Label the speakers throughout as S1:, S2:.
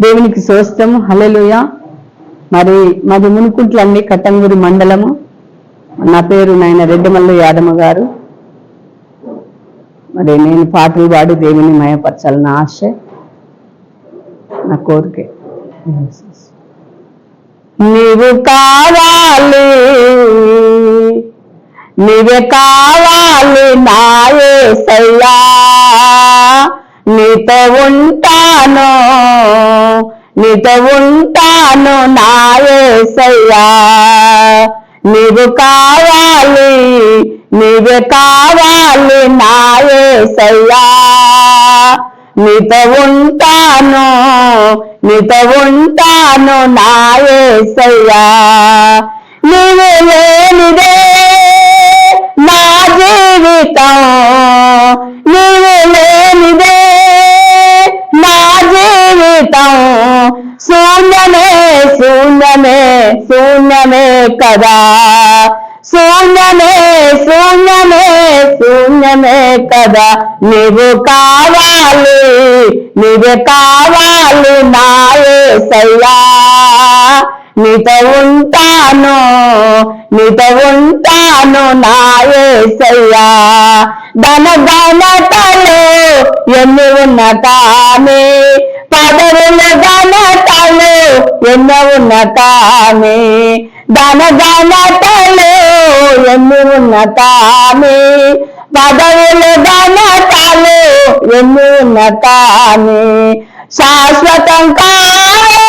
S1: దేవునికి సోస్తం హల్లెలూయ. మరి మాది మునుకుంట్లండి కట్టంగూరి మండలము. నా పేరు నాయన రెడ్డిమల్లు యాదమ్మ గారు. మరి నేను పాటలు పాడి దేవుని మయపరచాలని ఆశ నా కోరిక. నీవు కావాలి నీవే కావాలి నాయసయ్యా నీతో ఉంటాను నీతో ఉంటాను నాయసయ్యా నీవు కావాలి నీవే కావాలి నాయసయ్యా నీతో ఉంటాను నీతో ఉంటాను నాయసయ్యా నీవు లేనిదే శూన్యమే శూన్యమే కదా. శూన్యమే శూన్యమే శూన్యమే కదా. నువ్వు కావాలి నువ్వు కావాలి నాయే సయ్యా. నీతో ఉంటాను నీతో ఉంటాను నాయే సయ్యా. ధన ఘనతలు ఎన్ని ఉన్న కానీ పదవుల ఘనతలు ఎన్నో ఉన్న కానీ ధన ఘనతలు ఎన్ని ఉన్న కానీ పదవుల ఘనతలు ఎన్ని ఉన్న శాశ్వతం కాలే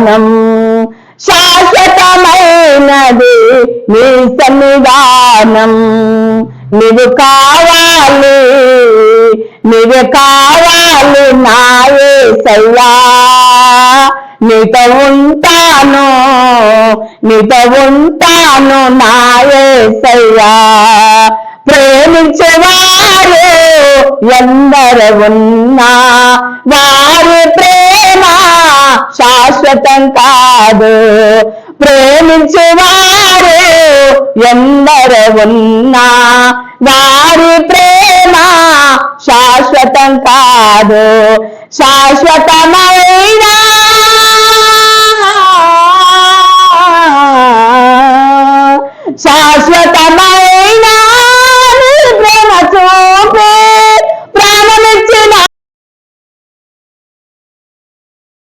S1: సన్నిధానం శాశ్వతమైనది నీ సన్నిధానం. నీవు కావాలి నీవు కావాలి నాయసయ్యా నీతో ఉంటాను నీతో ఉంటాను నాయసయ్యా ప్రేమించేవారు ఎందరు ఉన్నా వారి ప్రేమ శాశ్వతం కాదు. ప్రేమించేవారు ఎందరు ఉన్నా వారి ప్రేమ శాశ్వతం కాదు. శాశ్వతమా